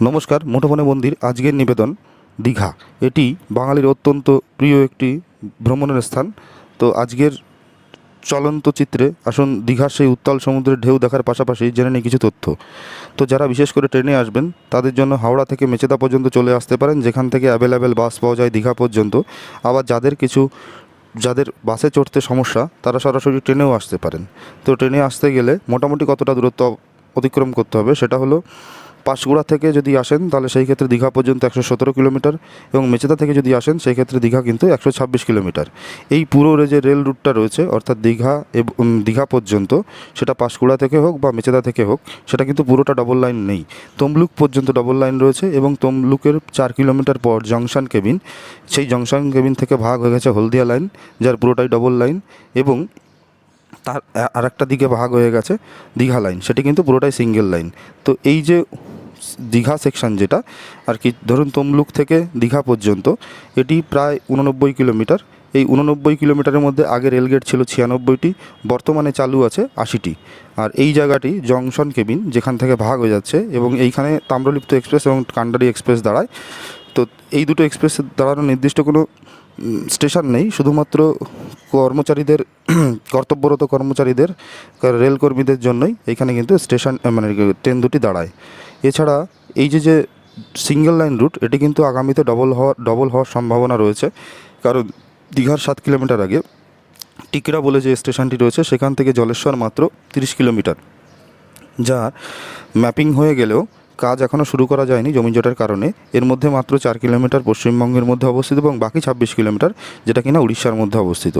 নমস্কার, মুঠোফোনে মন্দির আজকের নিবেদন দীঘা। এটি বাঙালির অত্যন্ত প্রিয় একটি ভ্রমণের স্থান। তো আজকের চলন্ত চিত্রে আসুন দীঘার সেই উত্তাল সমুদ্রের ঢেউ দেখার পাশাপাশি জেনে নিই কিছু তথ্য। তো যারা বিশেষ করে ট্রেনে আসবেন, তাদের জন্য হাওড়া থেকে মেচেদা পর্যন্ত চলে আসতে পারেন, যেখান থেকে অ্যাভেলেবেল বাস পাওয়া যায় দীঘা পর্যন্ত। আবার যাদের কিছু, যাদের বাসে চড়তে সমস্যা, তারা সরাসরি ট্রেনেও আসতে পারেন। তো ট্রেনে আসতে গেলে মোটামুটি কতটা দূরত্ব অতিক্রম করতে হবে, সেটা হলো পাঁশকুড়া থেকে যদি আসেন, তাহলে সেই ক্ষেত্রে দীঘা পর্যন্ত একশো সতেরো কিলোমিটার এবং মেচেদা থেকে যদি আসেন, সেই ক্ষেত্রে দীঘা কিন্তু একশো ছাব্বিশ কিলোমিটার। এই পুরো যে রেল রুটটা রয়েছে, অর্থাৎ দীঘা এবং দীঘা পর্যন্ত, সেটা পাঁশকুড়া থেকে হোক বা মেচেদা থেকে হোক, সেটা কিন্তু পুরোটা ডবল লাইন নেই। তমলুক পর্যন্ত ডবল লাইন রয়েছে এবং তমলুকের চার কিলোমিটার পর জংশন কেবিন, সেই জংশন কেবিন থেকে ভাগ হয়ে গেছে হলদিয়া লাইন যার পুরোটাই ডবল লাইন এবং তার আর একটা দিকে ভাগ হয়ে গেছে দীঘা লাইন সেটি কিন্তু পুরোটাই সিঙ্গেল লাইন তো এই যে দীঘা সেকশন যেটা, আর কি ধরুন তমলুক থেকে দীঘা পর্যন্ত, এটি প্রায় উননব্বই কিলোমিটার। এই উননব্বই কিলোমিটারের মধ্যে আগে রেলগেট ছিল ছিয়ানব্বইটি, বর্তমানে চালু আছে আশিটি। আর এই জায়গাটি জংশন কেবিন, যেখান থেকে ভাগ হয়ে যাচ্ছে, এবং এইখানে তাম্রলিপ্ত এক্সপ্রেস এবং কান্ডারি এক্সপ্রেস দাঁড়ায়। তো এই দুটো এক্সপ্রেসের দাঁড়ানোর নির্দিষ্ট কোনো স্টেশন নেই, শুধুমাত্র কর্মচারীদের, কর্তব্যরত কর্মচারীদের রেলকর্মীদের জন্যই এখানে কিন্তু স্টেশন মানে ট্রেন দুটি দাঁড়ায়। এছাড়া এই যে যে সিঙ্গেল লাইন রুট, এটি কিন্তু আগামীতে ডবল হওয়ার ডবল হওয়ার সম্ভাবনা রয়েছে। কারণ দীঘার সাত কিলোমিটার আগে টিকরা বলে যে স্টেশনটি রয়েছে, সেখান থেকে জলেশ্বর মাত্র তিরিশ কিলোমিটার। যা ম্যাপিং হয়ে গেলেও কাজ এখনও শুরু করা যায়নি জমি জটের কারণে। এর মধ্যে মাত্র চার কিলোমিটার পশ্চিমবঙ্গের মধ্যে অবস্থিত এবং বাকি ছাব্বিশ কিলোমিটার যেটা কিনা উড়িষ্যার মধ্যে অবস্থিত।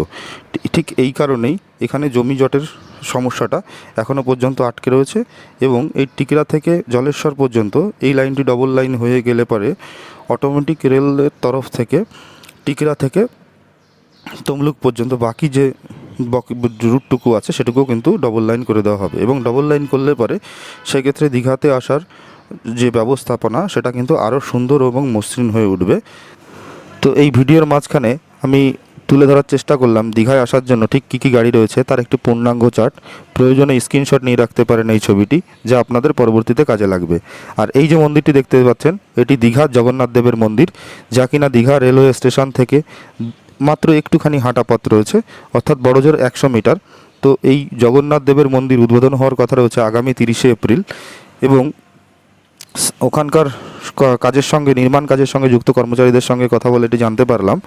ঠিক এই কারণেই এখানে জমি জটের সমস্যাটা এখনও পর্যন্ত আটকে রয়েছে এবং এই টিকরা থেকে জলেশ্বর পর্যন্ত এই লাইনটি ডবল লাইন হয়ে গেলে পরে অটোমেটিক রেলের তরফ থেকে, টিকরা থেকে তমলুক পর্যন্ত বাকি যে রুটটুকু আছে সেটুকুও কিন্তু ডবল লাইন করে দেওয়া হবে এবং ডবল লাইন করলে পরে সেক্ষেত্রে দীঘাতে আসার যে ব্যবস্থাপনা, সেটা কিন্তু আরও সুন্দর এবং মসৃণ হয়ে উঠবে। তো এই ভিডিওর মাঝখানে আমি তুলে ধরার চেষ্টা করলাম, দীঘায় আসার জন্য ঠিক কী কী গাড়ি রয়েছে, তার একটি পূর্ণাঙ্গ চার্ট। প্রয়োজনে স্ক্রিনশট নিয়ে রাখতে পারেন এই ছবিটি, যা আপনাদের পরবর্তীতে কাজে লাগবে। আর এই যে মন্দিরটি দেখতে পাচ্ছেন, এটি দীঘার জগন্নাথ দেবের মন্দির, যা কিনা দীঘা রেলওয়ে স্টেশন থেকে মাত্র একটুখানি হাঁটা পথ রয়েছে, অর্থাৎ বড়জোর একশো মিটার। তো এই জগন্নাথ দেবের মন্দির উদ্বোধন হওয়ার কথা রয়েছে আগামী তিরিশে এপ্রিল এবং ওখানকার কাজের সঙ্গে, নির্মাণ কাজের সঙ্গে যুক্ত কর্মচারীদের সঙ্গে কথা বলে এটি জানতে পারলাম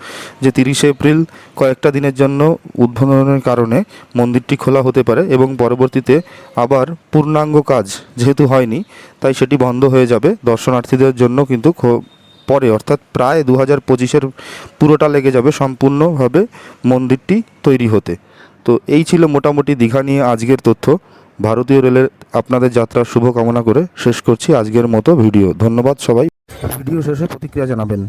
যে তিরিশে এপ্রিল কয়েকটা দিনের জন্য উদ্বোধনের কারণে মন্দিরটি খোলা হতে পারে এবং পরবর্তীতে আবার পূর্ণাঙ্গ কাজ যেহেতু হয়নি, তাই সেটি বন্ধ হয়ে যাবে। দর্শনার্থীদের জন্য কিন্তু পরে, অর্থাৎ প্রায় দু হাজার পঁচিশের পুরোটা লেগে যাবে সম্পূর্ণভাবে মন্দিরটি তৈরি হতে। তো এই ছিল মোটামুটি দীঘা নিয়ে আজকের তথ্য। ভারতীয় রেলের আপনাদের যাত্রার শুভ কামনা করে শেষ করছি আজকের মতো ভিডিও। ধন্যবাদ সবাই। ভিডিও শেষে প্রতিক্রিয়া জানাবেন।